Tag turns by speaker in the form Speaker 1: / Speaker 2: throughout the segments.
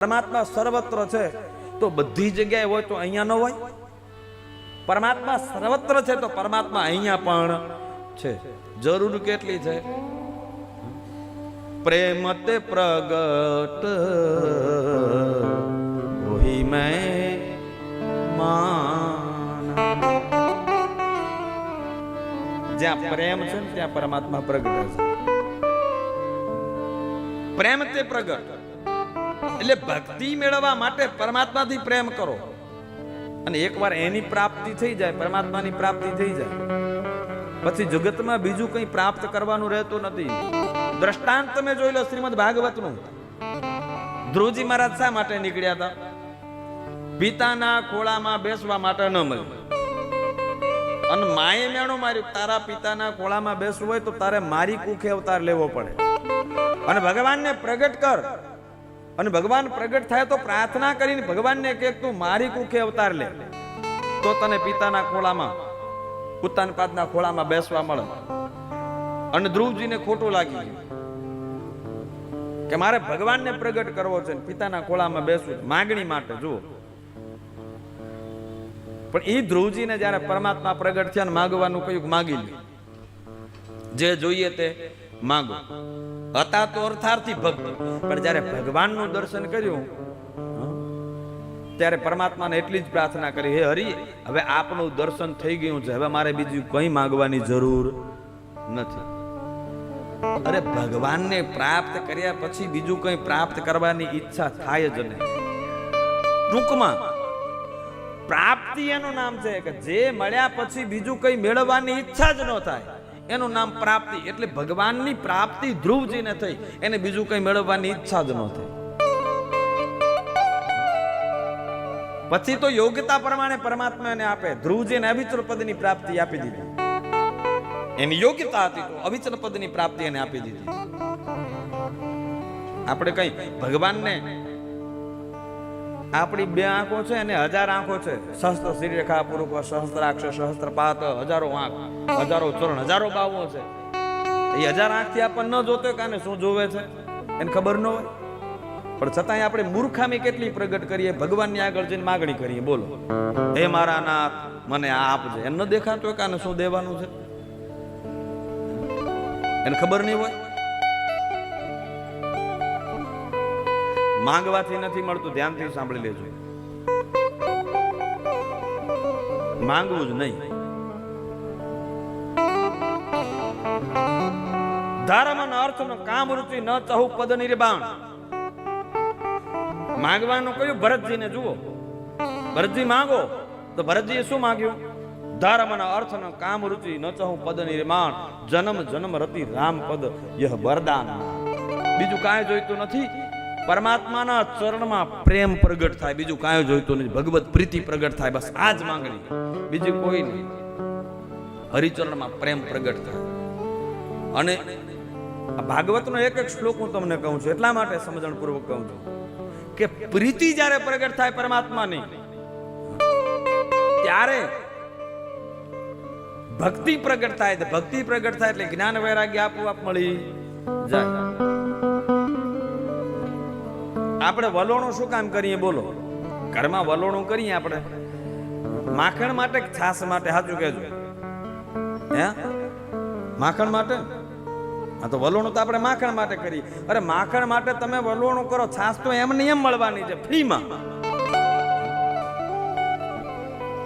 Speaker 1: પરમાત્મા સર્વત્ર છે, તો બધી જગ્યાએ હોય તો અહીંયા ન હોય? પરમાત્મા સર્વત્ર છે તો પરમાત્મા અહીંયા પણ છે. જરૂર કેટલી છે? પ્રેમ તે પ્રગટ હોઈ મેં માન. જ્યાં પ્રેમ છે ત્યાં પરમાત્મા પ્રગટ છે. પ્રેમ તે પ્રગટ. એટલે ભક્તિ મેળવવા માટે પરમાત્માથી પ્રેમ કરો. અને એકવાર એની પ્રાપ્તિ થઈ જાય, પરમાત્માની પ્રાપ્તિ થઈ જાય. પછી જગતમાં બીજું કંઈ પ્રાપ્ત કરવાનું રહેતું નથી. દ્રષ્ટાંત તમે જોઈ લો શ્રીમદ ભાગવતનું. ધ્રુવજી મહારાજ શા માટે નીકળ્યા હતા? પિતાના ખોળામાં બેસવા માટે ન મળ્યું. અને માએ મેણો માર્યું, તારા પિતાના ખોળામાં બેસવું હોય તો તારે મારી કુખે અવતાર લેવો પડે. અને ભગવાનને પ્રગટ કર. અને ભગવાન પ્રગટ થાય તો પ્રાર્થના કરીને ભગવાનને કે તું મારી કુખે અવતાર લે. તો તને પિતાના ખોળામાં ઉત્તાન પાદના ખોળામાં બેસવા મળે. અને ધ્રુવજીને ખોટું લાગી કે મારે ભગવાનને પ્રગટ કરવો છે પિતાના ખોળામાં બેસવું માગણી માટે, જુઓ. પણ એ ધ્રુવજીને જ્યારે પરમાત્મા પ્રગટ થયા ને માગવાનું કહ્યું માગી લે. જે જોઈએ તે માગો. હતા તો અર્થાર્થી ભક્ત, પણ જ્યારે ભગવાનનું દર્શન કર્યું ત્યારે પરમાત્માને એટલી જ પ્રાર્થના કરી, હે હરી, હવે આપનું દર્શન થઈ ગયું છે, હવે મારે બીજું કંઈ માંગવાની જરૂર નથી. અરે ભગવાનને પ્રાપ્ત કર્યા પછી બીજું કંઈ પ્રાપ્ત કરવાની ઈચ્છા થાય જ નહીં. ટૂંકમાં, પ્રાપ્તિ એનું નામ છે કે જે મળ્યા પછી બીજું કંઈ મેળવવાની ઈચ્છા જ ન થાય. એનું નામ પ્રાપ્તિ એટલે ભગવાનની પ્રાપ્તિ ધ્રુવજીને થઈ. એને બીજું કંઈ મેળવવાની ઈચ્છા જ ન થઈ. પછી તો યોગ્યતા પ્રમાણે પરમાત્મા એને આપે. ધ્રુવજીને અવિચલ પદની પ્રાપ્તિ આપી દીધી. એની યોગ્યતા હતી તો અવિચલ પદની પ્રાપ્તિ એને આપી દીધી. આપણે કઈ ભગવાનને આપણી બે આંખો છે અને હજાર આંખો છે. સહસ્ત્ર શ્રીરેખા પૂર્વક સહસ્ત્રાક્ષ સહસ્ત્ર પાત હજારો આંખ, હજારો ચરણ, હજારો બાવો છે. એ હજાર આંખથી આપણને ન જોતો કાને શું જોવે છે? એને ખબર ન હોય. પણ છતાંય આપણે મૂર્ખામી કેટલી પ્રગટ કરીએ, ભગવાનની આગળ જઈને માગણી કરીએ. બોલો. હે મારા નાથ, મને આ આપજે એમ ન દેખાતો કાને શું દેવાનું છે? એને ખબર નહીં હોય? માંગવાથી નથી મળતું. ધ્યાનથી સાંભળી લેજો. માંગવું જ નહીં. ધર્મ અર્થ નો કામ રૂચિ ન ચહુ પદ નિર્બાણ માંગવાનું કયું? ભરતજીને જુઓ. ભરતજી માંગો, તો ભરતજીએ શું માંગ્યું? ધર્મ અર્થ ન કામ રૂચિ ન ચહુ પદ નિર્માણ જન્મ જન્મ રતિ રામ પદ, યહ વરદાન. બીજું કાંઈ જોઈતું નથી? પરમાત્માના ચરણમાં પ્રેમ પ્રગટ થાય. બીજું કાંઈ જોઈતું નથી. ભગવત પ્રીતિ પ્રગટ થાય. બસ આ જ માંગણી. બીજું કોઈ નહીં. હરિચરણમાં પ્રેમ પ્રગટ થાય. અને ભાગવતનો એક એક શ્લોક હું તમને કહું છું. એટલા માટે સમજણપૂર્વક કહું છું કે પ્રીતિ જ્યારે પ્રગટ થાય પરમાત્માની, ત્યારે ભક્તિ પ્રગટ થાય. ભક્તિ પ્રગટ થાય એટલે જ્ઞાન વૈરાગ્ય આપોઆપ મળી જાય. આપણે વલોણું શું કામ કરીએ બોલો? ઘરમાં વલોણું કરીએ આપણે? માખણ માટે છાસ માટે? સાચું કહેજો. હે? માખણ માટે? હા, તો વલોણું તો આપણે માખણ માટે કરીએ. અરે માખણ માટે તમે વલોણું કરો છાસ તો એમને એમ મળવાની છે, ફ્રીમાં.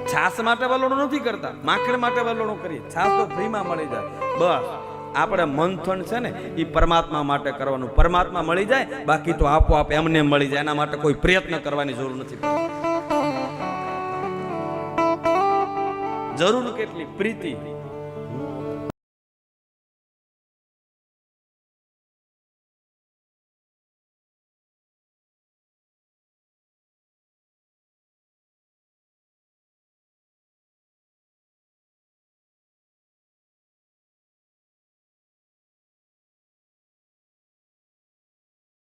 Speaker 1: છાસ માટે વલોણું નથી કરતા. માખણ માટે વલોણું કરીએ. છાસ તો ફ્રીમાં મળી જાય. બસ. આપણે મંથન છે ને એ પરમાત્મા માટે કરવાનું. પરમાત્મા મળી જાય, બાકી તો આપોઆપ એમને મળી જાય. એના માટે કોઈ પ્રયત્ન કરવાની જરૂર નથી જરૂર કેટલી? પ્રીતિ.